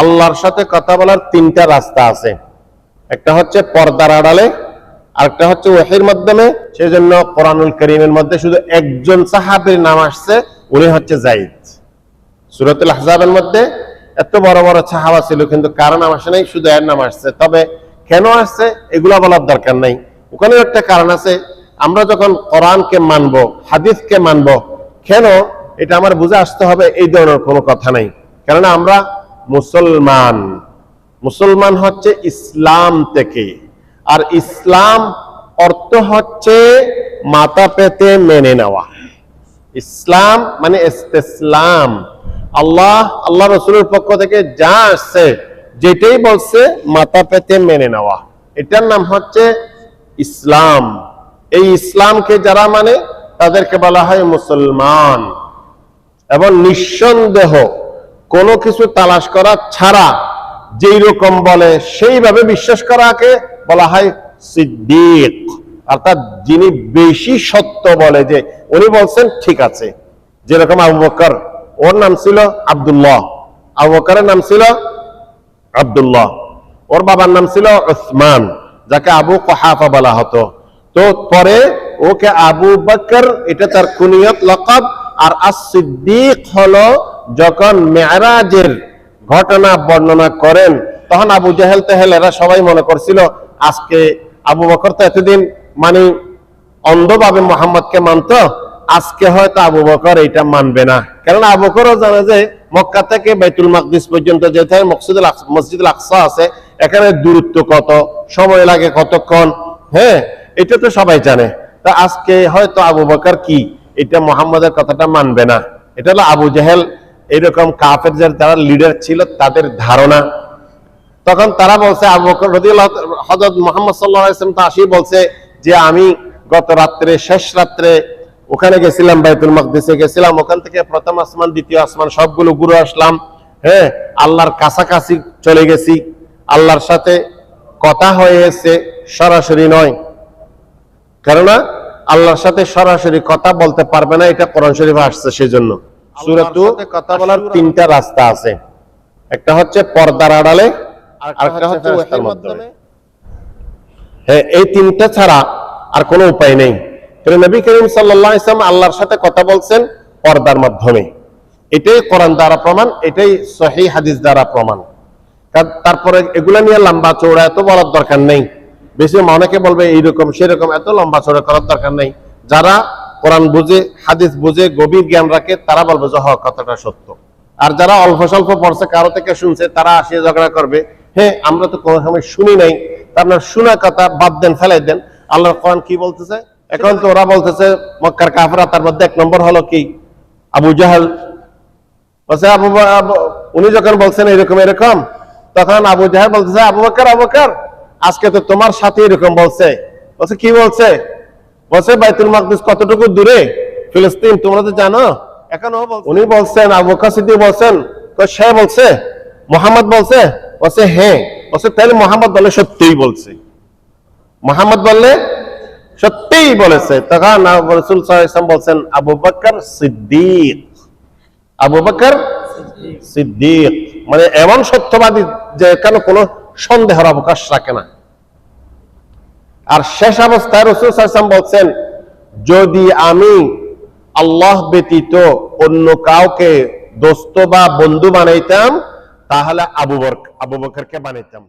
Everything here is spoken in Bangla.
আল্লাহর সাথে কথা বলার তিনটা রাস্তা আছে। একটা হচ্ছে পর্দার আড়ালে, আরেকটা হচ্ছে ওহির মাধ্যমে। সেজন্য কোরআনুল করিমের মধ্যে শুধু একজন সাহাবীর নাম আসছে, উনি হচ্ছে জাইদ সুরতুল আহজাবের মধ্যে এত বড় বড় সাহাবা ছিল, কিন্তু কারও নাম আসে নাই, শুধু এর নাম আসছে। তবে কেন আসছে, এগুলা বলার দরকার নাই। ওখানে একটা কারণ আছে, আমরা যখন কোরআনকে মানব, হাদিসকে মানব, কেন? এটা আমার বুঝে আসতে হবে, এই ধরনের কোনো কথা নাই। কেননা আমরা মুসলমান। মুসলমান হচ্ছে ইসলাম থেকে। আর ইসলাম অর্থ হচ্ছে মাথা পেতে মেনে নেওয়া। ইসলাম মানে ইসলাম আল্লাহ আল্লাহ রসুলের পক্ষ থেকে যা আসছে, যেটাই বলছে, মাথা পেতে মেনে নেওয়া। এটার নাম হচ্ছে ইসলাম। এই ইসলামকে যারা মানে তাদেরকে বলা হয় মুসলমান। এবং নিঃসন্দেহ কোনো কিছু তালাশ করা ছাড়া যেই রকম বলে, সেইভাবে বিশ্বাস করাকে বলা হয় সিদ্দিক। অর্থাৎ যিনি বেশি সত্য বলে যে, উনি বলছেন, ঠিক আছে। যেরকম আবু বকর, ওর নাম ছিল আব্দুল্লাহ। আবু বকরের নাম ছিল আব্দুল্লাহ। ওর বাবার নাম ছিল ওসমান যাকে আবু কহাফা বলা হতো। তো পরে ওকে আবু বকর, এটা তার কুনিয়ত, লকব, আর আসিদ্দিক হলো যখন মেয়ারাজের ঘটনা বর্ণনা করেন, তখন আবু জাহেল তেহেল এরা সবাই মনে করছিল, আজকে আবু বকর তো এতদিন মানে অন্ধভাবে মোহাম্মদকে মানত, আজকে হয়তো আবু বকর এটা মানবে না। কারণ আবু বকরও জানে যে মক্কা থেকে বেতুল মাকদিস পর্যন্ত যেতে আক- মসজিদুল আকসা আছে, এখানে দূরত্ব কত, সময় লাগে কতক্ষণ হ্যাঁ এটা তো সবাই জানে। তা আজকে হয়তো আবু বকর কি? এটা মোহাম্মদের কথাটা মানবে না। এটা হলো আবু জাহেল এরকম কাফের যারা লিডার ছিল, তাদের ধারণা। তখন তারা বলছে, আবু মোহাম্মদ ওয়াসাল্লাম তো আসি বলছে যে, আমি গত রাত্রে, শেষ রাত্রে ওখানে গেছিলাম, বাইতুল মাকদিসে গেছিলাম। ওখান থেকে প্রথম আসমান, দ্বিতীয় আসমান, সবগুলো ঘুরে আসলাম। হ্যাঁ আল্লাহর কাছাকাছি চলে গেছি। আল্লাহর সাথে কথা হয়েছে, সরাসরি নয়। কেননা, আল্লাহর সাথে সরাসরি কথা বলতে পারবে না, এটা কোরআন শরীফে আসছে সেজন্য। সুরাতু কথা বলার তিনটা রাস্তা আছে। একটা হচ্ছে পর্দার আড়ালে আরেকটা হচ্ছে ওহির মাধ্যমে। হ্যাঁ এই তিনটা ছাড়া আর কোনো উপায় নেই। কিন্তু নবী করিম সাল্লাল্লাহু আলাইহি ওয়াসাল্লাম আল্লাহর সাথে কথা বলছেন পর্দার মাধ্যমে। এটাই কোরআন দ্বারা প্রমাণ এটাই সহি হাদিস দ্বারা প্রমাণ। তারপরে এগুলা নিয়ে লম্বা চৌড়া এত বলার দরকার নেই। বেশি অনেকে বলবে এইরকম সেরকম এত লম্বা চৌড়া করার দরকার নেই। যারা কোরআন বুঝে, হাদিস বুঝে, গভীর জ্ঞান রাখে, তারা বলবে যে হ কথাটা সত্য। আর যারা অল্প স্বল্প পড়ছে, কারও থেকে শুনছে, তারা আসিয়ে ঝগড়া করবে। হ্যাঁ আমরা তো কোনো সময় শুনি নাই আপনার শোনা কথা বাদ দেন, ফেলাই দেন। আল্লাহর কোরআন কি বলতেছে? এখন তো ওরা বলতেছে, মক্কার কাফরা তার মধ্যে এক নম্বর হলো কি? আবু জাহাল। বলছে, আবু উনি যখন বলছেন এরকম এরকম, তখন আবু জাহেদ বলতেছে, আবু বকর আবু বকর, আজকে তো তোমার সাথে এরকম বলছে। বলছে, কি বলছে? বলছে বাইতুল মাকদিস কতটুকু দূরে? ফিলিস্তিন তোমরা তো জানো। এখন উনি বলছেন আবু সিদ্দিক বলছেন তো সে বলছে মোহাম্মদ বলছে? বলছে হ্যাঁ। বলছে তাহলে মোহাম্মদ বলে সত্যিই বলছে। মোহাম্মদ বললে সত্যিই বলেছে। তখন রসুল ওয়াসাল্লাম বলছেন আবু বকর সিদ্দিক। আবু বকর সিদ্দিক। মানে এমন সত্যবাদী যে কেন কোনো সন্দেহের অবকাশ রাখে না। আর শেষ অবস্থায় রসুল সাল্লাম বলছেন, যদি আমি আল্লাহ ব্যতীত অন্য কাউকে দোস্ত বা বন্ধু বানাইতাম, তাহলে আবু বকরকে বানাইতাম।